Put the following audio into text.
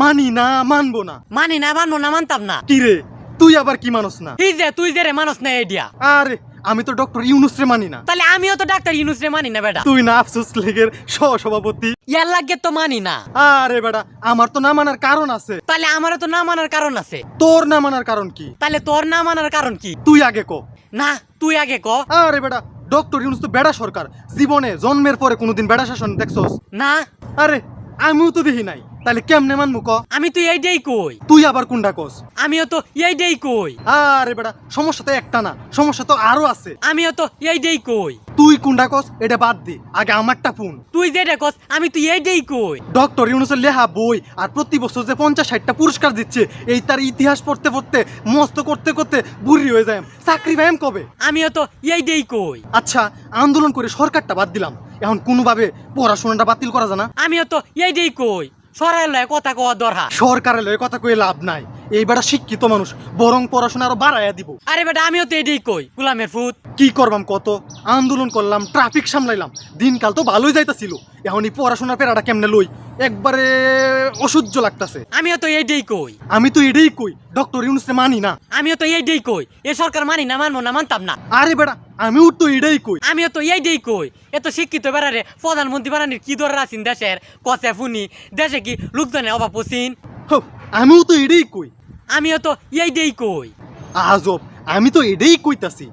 মানি না মানবো না। মানি না মানবো না মানতাম না। কি রে? তুই আবার কি মানুষ না? তুই যে তুই যে রে মানুষ না এডিয়া আরে আমি তো ডক্টর ইউনুস রে মানি না। তাহলে আমিও তো ডাক্তার ইউনুস রে মানি না বেটা। তুই না আফসোস লীগের সহসভাপতি। ইয়ার লাগে তো মানি না। আরে বেটা আমার তো না মানার কারণ আছে। তাহলে আমারও তো না মানার কারণ আছে। তোর না মানার কারণ কি? তাহলে তোর না মানার কারণ কি? তুই আগে ক। না তুই আগে ক। আরে বেটা ডক্টর ইউনুস তো বেড়া সরকার। জীবনে জন্মের পরে কোনোদিন বেড়া শাসন দেখছস? না। আরে আমিও তো দেখি নাই। তাহলে কেমনে মানবো ক? আমি তো এইটাই কই। তুই আবার কোনটা কস? আমিও তো এইটাই কই। আরে বেটা সমস্যা তো একটা না সমস্যা তো আরও আছে। আমিও তো এইটাই কই। তুই কোনটা কস এটা বাদ দি আগে আমারটা ফোন তুই যেটা কস আমি তো এইটাই কই। ডক্টর ইউনুসের লেহা বই আর প্রতি বছর যে পঞ্চাশ ষাটটা পুরস্কার দিচ্ছে এই তার ইতিহাস পড়তে পড়তে মস্ত করতে করতে বুড়ি হয়ে যায়। চাকরি ব্যায়াম কবে? আমিও তো এইটাই কই। আচ্ছা আন্দোলন করে সরকারটা বাদ দিলাম। এখন কোনোভাবে পড়াশোনাটা বাতিল করা যায় না? আমিও তো এইটাই কই। সরাই লয় কথা কওয়া দরহা সরকারের লয় কথা কয়ে লাভ নাই। এই বেটা শিক্ষিত মানুষ বরং পড়াশোনা আরও বাড়াইয়া দিব। আরে বেটা আমিও তো এইটাই কই গুলামের ফুট কি করবাম কত? আন্দোলন করলাম ট্রাফিক সামলাইলাম দিনকাল তো ভালোই যাইতাছিল। এখন এই পড়াশোনার পেরাটা কেমনে লই? একবারে অসহ্য লাগতাছে। আমিও তো এইটাই কই। আমি তো এটাই কই ডক্টর ইউনুসে মানি না। আমিও তো এইটাই কই এ সরকার মানি না মানবো না মানতাম না। আরে বেটা আমিও তো এটাই কই। আমিও তো এইটাই কই এত শিক্ষিত বেড়ারে প্রধানমন্ত্রী বানানির কি দর আছেন দেশের? কচে ফুনি দেশে কি লোকজনের অভাব পছিন হো, আমিও তো এটাই কই। আমিও তো এইটাই কই। আজব আমি তো এটাই কইতাছি।